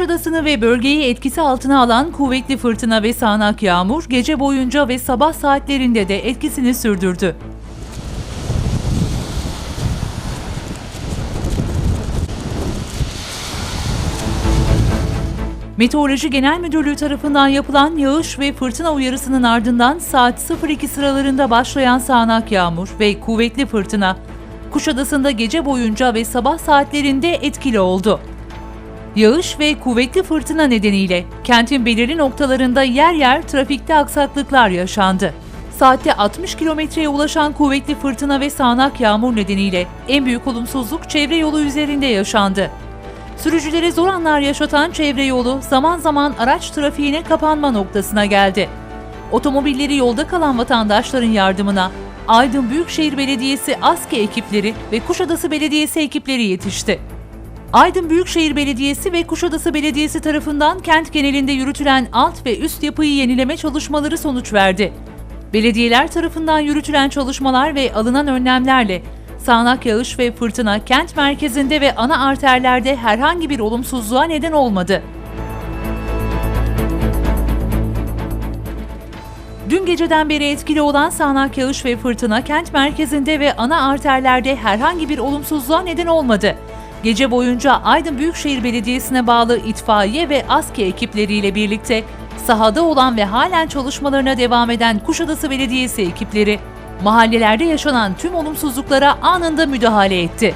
Kuşadası'nı ve bölgeyi etkisi altına alan kuvvetli fırtına ve sağanak yağmur gece boyunca ve sabah saatlerinde de etkisini sürdürdü. Meteoroloji Genel Müdürlüğü tarafından yapılan yağış ve fırtına uyarısının ardından saat 02 sıralarında başlayan sağanak yağmur ve kuvvetli fırtına Kuşadası'nda gece boyunca ve sabah saatlerinde etkili oldu. Yağış ve kuvvetli fırtına nedeniyle kentin belirli noktalarında yer yer trafikte aksaklıklar yaşandı. Saatte 60 kilometreye ulaşan kuvvetli fırtına ve sağanak yağmur nedeniyle en büyük olumsuzluk çevre yolu üzerinde yaşandı. Sürücülere zor anlar yaşatan çevre yolu zaman zaman araç trafiğine kapanma noktasına geldi. Otomobilleri yolda kalan vatandaşların yardımına Aydın Büyükşehir Belediyesi ASKE ekipleri ve Kuşadası Belediyesi ekipleri yetişti. Aydın Büyükşehir Belediyesi ve Kuşadası Belediyesi tarafından kent genelinde yürütülen alt ve üst yapıyı yenileme çalışmaları sonuç verdi. Belediyeler tarafından yürütülen çalışmalar ve alınan önlemlerle sağanak yağış ve fırtına kent merkezinde ve ana arterlerde herhangi bir olumsuzluğa neden olmadı. Dün geceden beri etkili olan sağanak yağış ve fırtına kent merkezinde ve ana arterlerde herhangi bir olumsuzluğa neden olmadı. Gece boyunca Aydın Büyükşehir Belediyesi'ne bağlı itfaiye ve ASKİ ekipleriyle birlikte sahada olan ve halen çalışmalarına devam eden Kuşadası Belediyesi ekipleri mahallelerde yaşanan tüm olumsuzluklara anında müdahale etti.